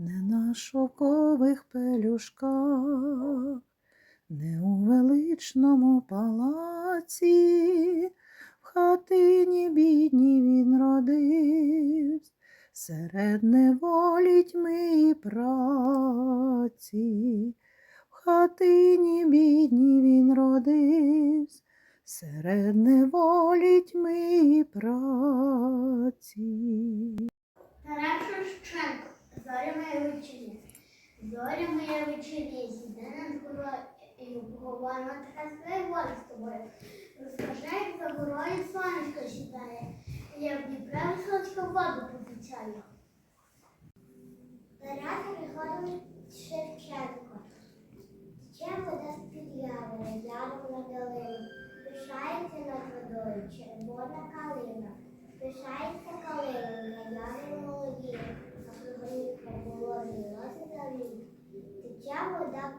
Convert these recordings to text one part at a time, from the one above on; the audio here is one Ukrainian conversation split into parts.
не на шовкових пелюшках, не у величному палаці, в хатині бідній він родився, серед неволі тьми і праці, в хатині бідній він родився, серед неволі тьми і праці. Тарас Шевченко, зоря моя вечеря, зоря моя вечеря, зійде над горою, говоримо така своя воля з тобою. Розкажи, як за горою сонечко сідає, як Дніпра височка воду потічає. Тарас Григорович Шевченко, Тече вода з-під явора, яром на долину, пишається над водою червона калина. Пишається калина, на ярі молоді, а кругорівка молодий роси завів. Тече вода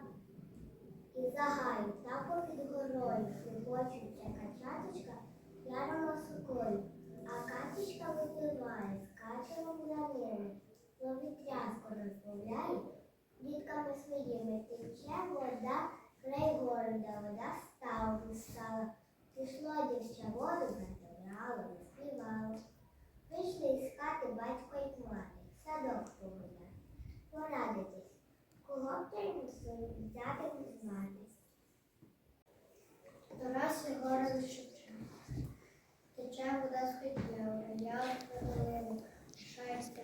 і загаю, та попід горою, хлопочуться качаточка, яром на соколі, а випливає, скаче в млянини, повітрязко розмовляє, дітками своїми тече вода, край города, вода стала, стала, пішло дівча воду, забирало, співало. Вийшли із хати батько і мати, садок погуляти, порадитись, кого б ти взяти знати. Тарас Єгорович Шевченко. Тече вода з хотіла, я долину, шайська.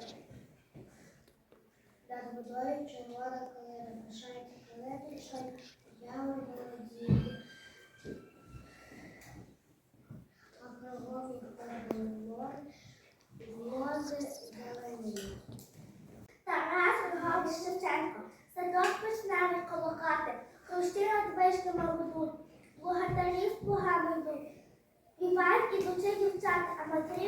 Над водою червона калина, пишається калина, шай, я молоді. А кругом їх перебуло, вози зелені. Тарас Григорович Шевченко, садок вишневий коло хати, хрущі над вишнями будуть, благодарі з плугами йдуть. Співають ідучи дівчата, а матері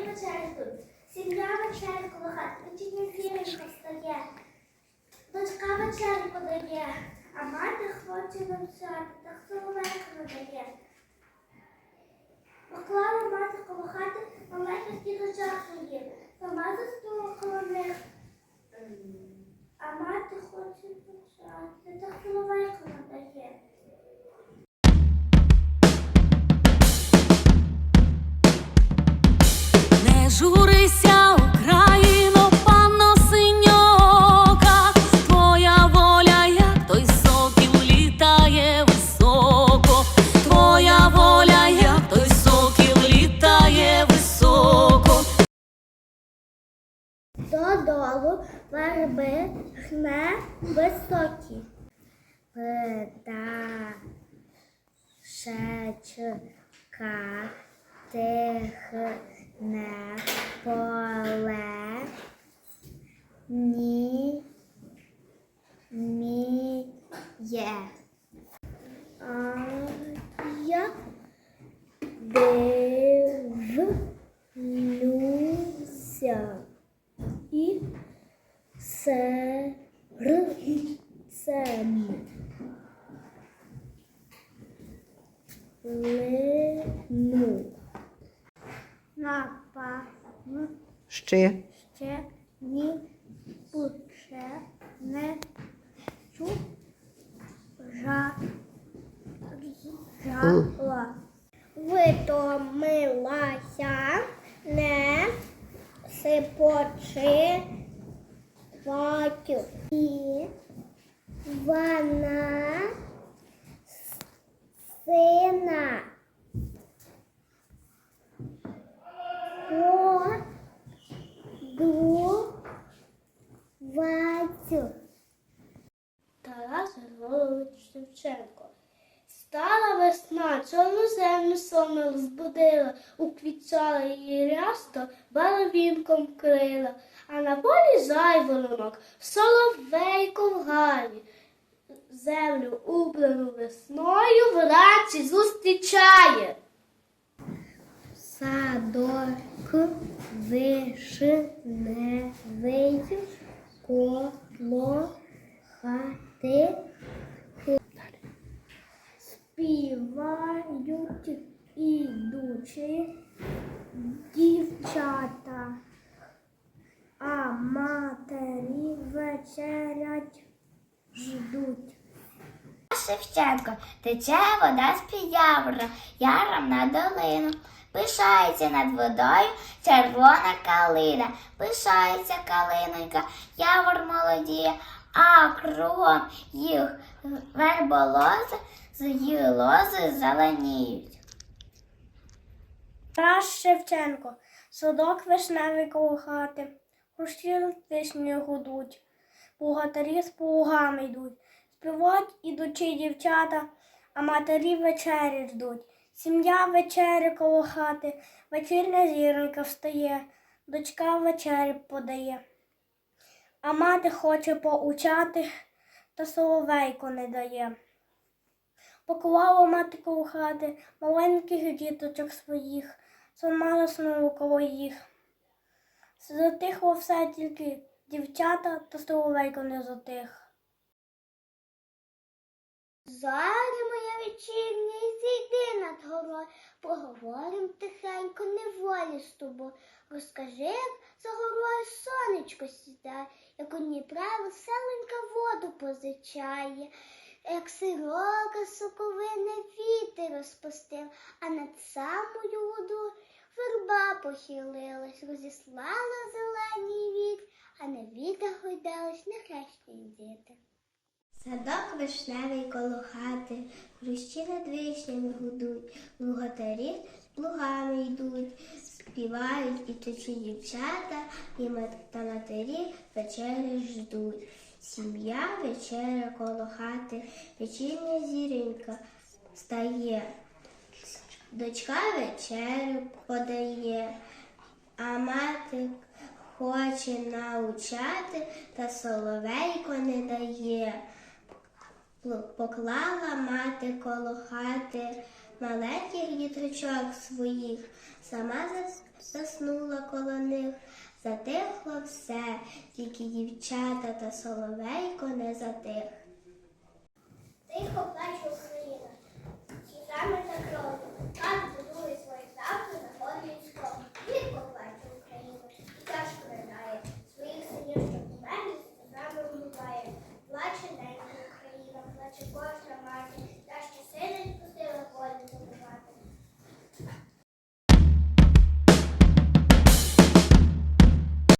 йдуть. Сім'я вечері коло хати, вечірня зіронька стає. Дочка вечері подає, а мати хоче навчати, та соловейку надає. Поклала мати коло хати маленьких діточок своїх, сама заснула коло них. А мати хоче навчати, та соловейку надає. Не журися, верби гне високі. Пташечка тихне поле ні міє. А я дивлюся лину. Напевно, Ще ще ні пуче не чу жа, жала. Витомилася, не сипочи ватю. І вона сина. Подувацю. Тарас Григорович Шевченко. Стала весна, чорну землю сонно розбудила, уквітчала її рясто, баловінком крила, а на полі жайворонок, соловейко в гаї. Землю убрану весною вранці зустрічає. Садок вишневий коло хати співають ідучі дівчата, а матері вечерять ждуть. Шевченко, тече вода з-під явора, яром на долину. Пишається над водою червона калина, пишається калинонька, явор молодіє, а кругом їх верболози, з її лози зеленіють. Тарас Шевченко, садок вишневий коло хати, хрущі вишнею гудуть, богатирі з плугами йдуть, співають ідучі дівчата, а матері вечері ждуть. Сім'я вечері коло хати, вечірня зіронька встає, дочка вечері подає. А мати хоче поучати, та соловейко не дає. Поклала мати коло хати маленьких діточок своїх, сама заснула коло їх. Затихло все тільки дівчата та соловейко не затих. Зарі моя вечірня, зійди над горою, поговорим тихенько, неволі з тобою. Розкажи, як за горою сонечко сідає, як у Дніпра веселенька воду позичає, як сирока соковине вітер розпустив, а над самою водою верба похилилась, розіслала зелений вітер, а на вітер гойдались нехрещні діти. Садок вишневий коло хати, хрущі над вишнями гудуть, лугатарі з плугами йдуть, співають і точі дівчата, і мат- та матері вечері ждуть. Сім'я вечеря коло хати, вечірня зіренька стає. Дочка вечерю подає, а мати хоче научати, та соловейко не дає. Поклала мати коло хати маленьких діточок своїх, сама заснула коло них, затихло все, тільки дівчата та соловейко не затих. Тихо плаче Україна, сльозами та кров'ю, так будує своє завтра на полі школи. Гірко плаче Україна, і тяжко ридає, своїх синів, що померли, сльозами вмиває. Плаче ненька Україна, плаче кожна